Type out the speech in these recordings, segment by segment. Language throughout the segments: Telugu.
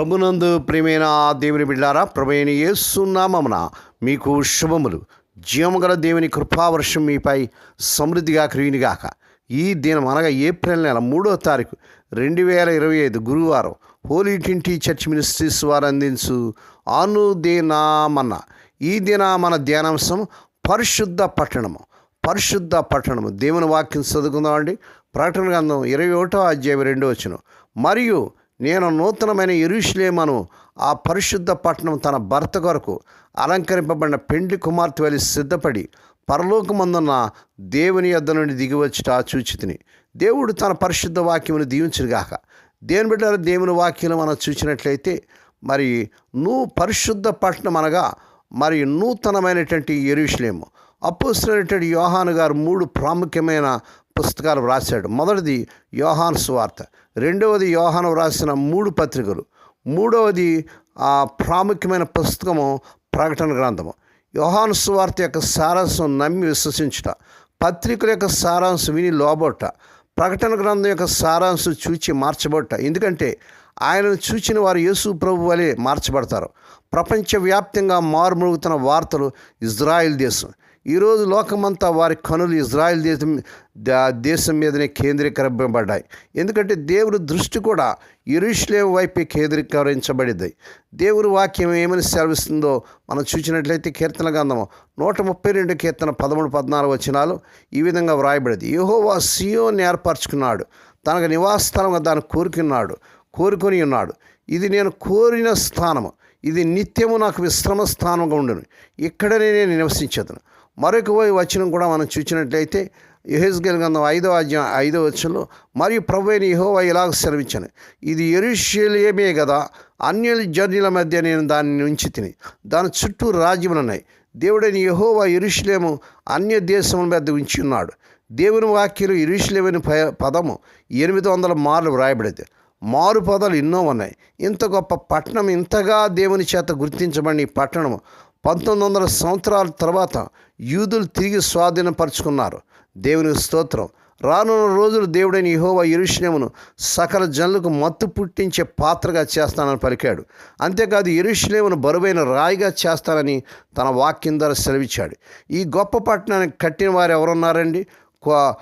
ప్రభునందు ప్రియమైన దేవుని బిడ్డారా ప్రభుని ఏసునామమున మీకు శుభములు. జీవముగల దేవుని కృపావర్షం మీపై సమృద్ధిగా క్రియునిగాక ఈ దినం అనగా ఏప్రిల్ నెల మూడో తారీఖు రెండు వేల ఇరవై ఐదు గురువారం హోలీ ట్వంటీ చర్చ్ మినిస్ట్రీస్ వారు అందించు అనుదినామన్న. ఈ దిన మన ధ్యానాంశం పరిశుద్ధ పట్టణము. పరిశుద్ధ పట్టణము. దేవుని వాక్యం చదువుకుందామండి. ప్రకటన గ్రంథం ఇరవై ఒకటో అధ్యాయం రెండో వచ్చిన మరియు నేను నూతనమైన ఇరుషులేమను ఆ పరిశుద్ధ పట్టణం తన భర్త కొరకు అలంకరింపబడిన పెండ్లి కుమార్తె వెళ్ళి సిద్ధపడి పరలోకమందున్న దేవుని యొద్ద నుండి దిగివచ్చుట చూచితిని. దేవుడు తన పరిశుద్ధ వాక్యమును దీవించుగాక దేని బిడ్డారు దేవుని వాక్యం మనం చూసినట్లయితే మరి నువ్వు పరిశుద్ధ పట్టణం అనగా మరి నూతనమైనటువంటి ఎరుషులేము అపోస్తున్నటువంటి యోహాను గారు మూడు ప్రాముఖ్యమైన పుస్తకాలు వ్రాశాడు. మొదటిది యోహాన్ స్వార్త. రెండవది యోహాను వ్రాసిన మూడు పత్రికలు. మూడవది ఆ ప్రాముఖ్యమైన పుస్తకము ప్రకటన గ్రంథము. యోహాను స్వార్త యొక్క సారాంశం నమ్మి విశ్వసించుట. పత్రికల యొక్క సారాంశం విని లోబొట్ట ప్రకటన గ్రంథం యొక్క సారాంశం చూచి మార్చబట్ట ఎందుకంటే ఆయనను చూచిన వారు యేసు ప్రభు వలె మార్చబడతారు. ప్రపంచవ్యాప్తంగా మారుమరుగుతున్న వార్తలు ఇజ్రాయిల్ దేశం. ఈరోజు లోకమంతా వారి కనులు ఇజ్రాయెల్ దేశం దేశం మీదనే కేంద్రీకరింపబడ్డాయి. ఎందుకంటే దేవుడి దృష్టి కూడా ఇరుష్లేం వైపే కేంద్రీకరించబడింది. దేవుడి వాక్యం ఏమని సెలవిస్తుందో మనం చూసినట్లయితే కీర్తన గంధము నూట ముప్పై రెండు కీర్తన పదమూడు పద్నాలుగు వచనాలు ఈ విధంగా వ్రాయబడింది. యహోవా సియోని ఏర్పరచుకున్నాడు. తనకు నివాస స్థలంగా దాన్ని కోరుకున్నాడు కోరుకొని ఉన్నాడు. ఇది నేను కోరిన స్థానము. ఇది నిత్యము నాకు విశ్రమ స్థానంగా ఉండను. ఇక్కడనే నేను నివసించదును. మరొక వై వచనం కూడా మనం చూసినట్లయితే యహెజ్గేల్ గంధం ఐదో అధ్యాయం ఐదో వచనంలో మరియు ప్రభు అయిన యహోవా ఇలాగ శ్రమించాను ఇది ఎరుషలేమే కదా అన్య జర్నీల మధ్య నేను దాన్ని ఉంచి తిని దాని చుట్టూ రాజ్యములు ఉన్నాయి దేవుడైన యహోవా ఇరుషులేము అన్య దేశముల మధ్య ఉంచి ఉన్నాడు. దేవుని వాక్యలు ఇరుషులేమని ప- పదము ఎనిమిది వందల మార్లు వ్రాయబడింది. మారు పదాలు ఎన్నో ఉన్నాయి. ఇంత గొప్ప పట్టణం ఇంతగా దేవుని చేత గుర్తించబడిన ఈ పట్టణము పంతొమ్మిది వందల సంవత్సరాల తర్వాత యూదులు తిరిగి స్వాధీనపరుచుకున్నారు. దేవునికి స్తోత్రం. రానున్న రోజులు దేవుడైన యహోవా ఎరుషలేమును సకల జనులకు మత్తు పుట్టించే పాత్రగా చేస్తానని పలికాడు. అంతేకాదు ఎరుషలేమును బరువైన రాయిగా చేస్తానని తన వాక్యం ద్వారా సెలవిచ్చాడు. ఈ గొప్ప పట్టణానికి కట్టిన వారు ఎవరున్నారండి? కో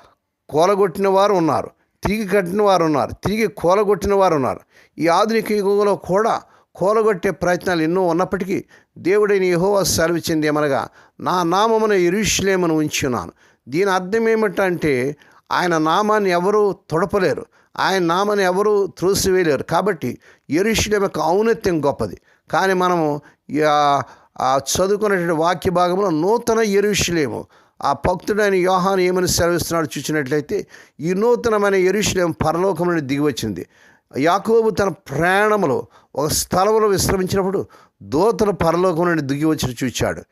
కోలగొట్టిన వారు ఉన్నారు. తిరిగి కట్టిన వారు ఉన్నారు. తిరిగి కోలగొట్టిన వారు ఉన్నారు. ఈ ఆధునిక యుగంలో కూడా కూలగొట్టే ప్రయత్నాలు ఎన్నో ఉన్నప్పటికీ దేవుడైన యహోవా సెలవిచ్చింది ఏమనగా నా నామమున ఎరుషులేమను ఉంచున్నాను. దీని అర్థం ఏమిటంటే ఆయన నామాన్ని ఎవరూ తొడపలేరు. ఆయన నామాన్ని ఎవరూ త్రోసివేయలేరు. కాబట్టి ఎరుషులేం యొక్క ఔన్నత్యం గొప్పది. కానీ మనము చదువుకున్నటువంటి వాక్య భాగంలో నూతన ఎరుషులేము ఆ భక్తుడైన యోహాను ఏమని సెలవిస్తున్నాడు చూసినట్లయితే ఈ నూతనమైన ఎరుషులేం పరలోకం నుండి దిగివచ్చింది. యాకోబు తన ప్రయాణంలో ఒక స్థలంలో విశ్రమించినప్పుడు దూతలు పరలోకం నుండి దిగి వచ్చి చూచాడు.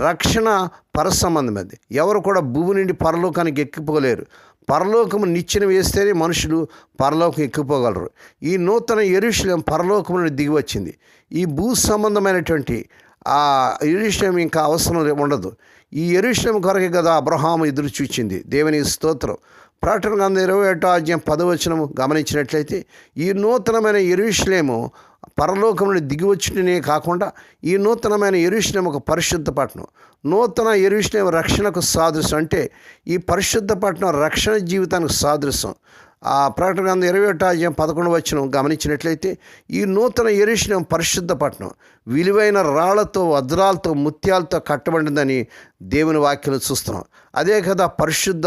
రక్షణ పరసంబంధమైంది ఎవరు కూడా భూమి నుండి పరలోకానికి ఎక్కిపోలేరు. పరలోకము నిచ్చెన వేస్తేనే మనుషులు పరలోకం ఎక్కిపోగలరు. ఈ నూతన ఎరుషులేం పరలోకం నుండి దిగి వచ్చింది. ఈ భూ సంబంధమైనటువంటి ఆ ఎరుషులేం ఇంకా అవసరం ఉండదు. ఈ ఎరుషులేం కొరకే కదా అబ్రహాము ఎదురు చూచింది. దేవుని స్తోత్రం. ప్రకటన గంధ ఇరవై ఏటో అధ్యాయం పదవచనము గమనించినట్లయితే ఈ నూతనమైన ఎరుషులేము పరలోకం నుండి దిగివచ్చుటనే కాకుండా ఈ నూతనమైన ఎరుషులేము ఒక పరిశుద్ధ పట్టణం. నూతన ఎరుషులేము రక్షణకు సాదృశ్యం. అంటే ఈ పరిశుద్ధ పట్టణం రక్షణ జీవితానికి సాదృశ్యం. ఆ ప్రకటన గ్రంథం ఇరవై ఒకటో అధ్యాయం పదకొండు వచ్చిన గమనించినట్లయితే ఈ నూతన ఎరుషణం పరిశుద్ధ పట్టణం విలువైన రాళ్ళతో వజ్రాలతో ముత్యాలతో కట్టబడిందని దేవుని వాక్యం చూస్తున్నాం. అదే కదా పరిశుద్ధ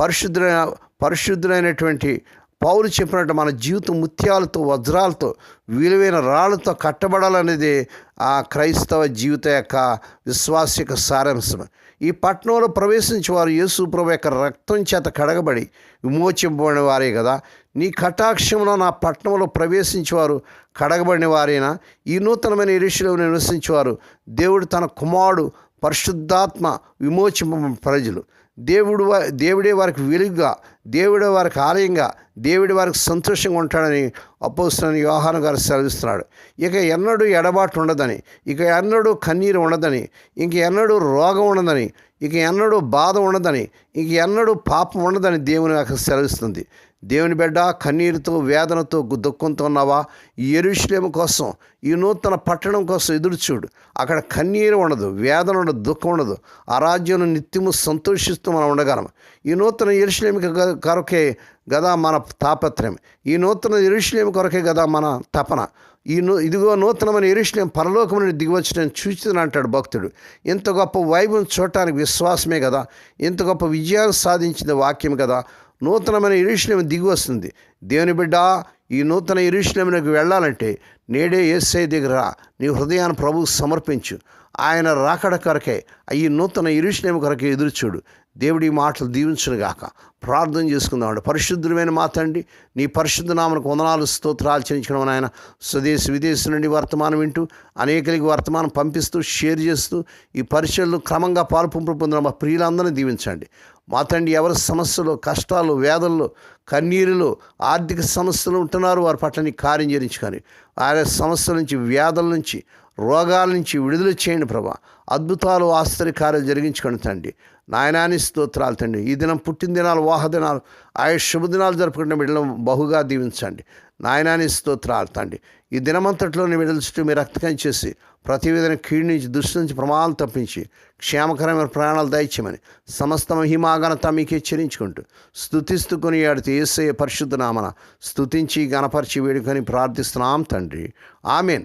పరిశుద్ధులైన పరిశుద్ధులైనటువంటి పౌలు చెప్పినట్టు మన జీవితం ముత్యాలతో వజ్రాలతో విలువైన రాళ్ళతో కట్టబడాలనేది ఆ క్రైస్తవ జీవిత యొక్క విశ్వాస యొక్క సారాంశం. ఈ పట్టణంలో ప్రవేశించేవారు యేసు ప్రభు యొక్క రక్తం చేత కడగబడి విమోచింపబడిన వారే కదా. నీ కటాక్షంలో నా పట్టణంలో ప్రవేశించేవారు కడగబడిన వారేనా? ఈ నూతనమైన ఇరుషులో నివసించేవారు దేవుడు తన కుమారుడు పరిశుద్ధాత్మ విమోచింప ప్రజలు. దేవుడు దేవుడే వారికి వెలుగుగా దేవుడే వారికి ఆలయంగా దేవుడి వారికి సంతోషంగా ఉంటాడని అపోస్తున్న యోహాను గారు సెలవిస్తున్నాడు. ఇక ఎన్నడూ ఎడబాటు ఉండదని ఇక ఎన్నడూ కన్నీరు ఉండదని ఇంక ఎన్నడూ రోగం ఉండదని ఇక ఎన్నడూ బాధ ఉండదని ఇక ఎన్నడూ పాపం ఉండదని దేవుని అక్కడ సెలవిస్తుంది. దేవుని బిడ్డ కన్నీరుతో వేదనతో దుఃఖంతో ఉన్నావా? ఈ ఎరుషులేము కోసం ఈ నూతన పట్టణం కోసం ఎదురు చూడు. అక్కడ కన్నీరు ఉండదు వేదన ఉండదు దుఃఖం ఉండదు. ఆ నిత్యము సంతోషిస్తూ మనం ఉండగలం. ఈ నూతన ఎరుషులేమికి కొరకే గదా మన తాపత్రయం. ఈ నూతన ఎరుషులేమి కొరకే కదా మన తపన. ఈ నూ ఇదిగో నూతనమైన ఎరుషులేం పరలోకం నుండి దిగివచ్చిన చూచుదని అంటాడు భక్తుడు. ఇంత గొప్ప వైభవం చూడటానికి విశ్వాసమే కదా. ఇంత గొప్ప విజయాన్ని సాధించిన వాక్యం కదా. నూతనమైన ఇరుషులేం దిగి వస్తుంది దేవుని బిడ్డ ఈ నూతన ఇరుషులేమునకు వెళ్ళాలంటే నేడే ఏసై దగ్గర నీ హృదయాన్ని ప్రభువు సమర్పించు. ఆయన రాకడ కొరకే ఈ నూతన ఇరుషులేము కొరకే ఎదురుచూడు. దేవుడి మాటలు దీవించునుగాక ప్రార్థన చేసుకుందామండి పరిశుద్ధమైన మాతండి నీ పరిశుద్ధ నామనకు వందనాలు స్తోత్రాలు చెల్లించడం ఆయన స్వదేశ విదేశం నుండి వర్తమానం వింటూ అనేకలకి వర్తమానం పంపిస్తూ షేర్ చేస్తూ ఈ పరిచయలు క్రమంగా పాల్పంపు పొందిన మా ప్రియులందరినీ దీవించండి. మాతండి ఎవరి సమస్యలు కష్టాలు వేదల్లో కన్నీరులు ఆర్థిక సమస్యలు ఉంటున్నారు వారి పట్ల నీ కార్యం చేయించుకొని ఆయా సమస్యల నుంచి వ్యాధుల నుంచి రోగాల నుంచి విడుదల చేయండి ప్రభా. అద్భుతాలు ఆశ్చర్యకార్యాలు జరిగించుకోండి తండ్రి. నాయనాని స్తోత్రాలు తండ్రి. ఈ దినం పుట్టిన దినాలు వాహ దినాలు ఆయా శుభదినాలు జరుపుకుంటే బిడ్డలు బహుగా దీవించండి. నాయనాని స్తోత్రాలు తండ్రి. ఈ దినమంతట్లోని బిడ్డల చుట్టూ మీరు రక్తకం చేసి ప్రతి విధంగా కీడు నుంచి దృష్టి నుంచి ప్రమాదాలు తప్పించి క్షేమకరమైన ప్రయాణాలు దయచేయమని సమస్త మహిమాఘనత మీకు హెచ్చరించుకుంటూ స్థుతిస్తుకొని ఆడితే ఏసయ్య పరిశుద్ధ నామన స్థుతించి గణపరిచి వేడుకొని ప్రార్థిస్తున్నాం తండ్రి. ఆమెన్.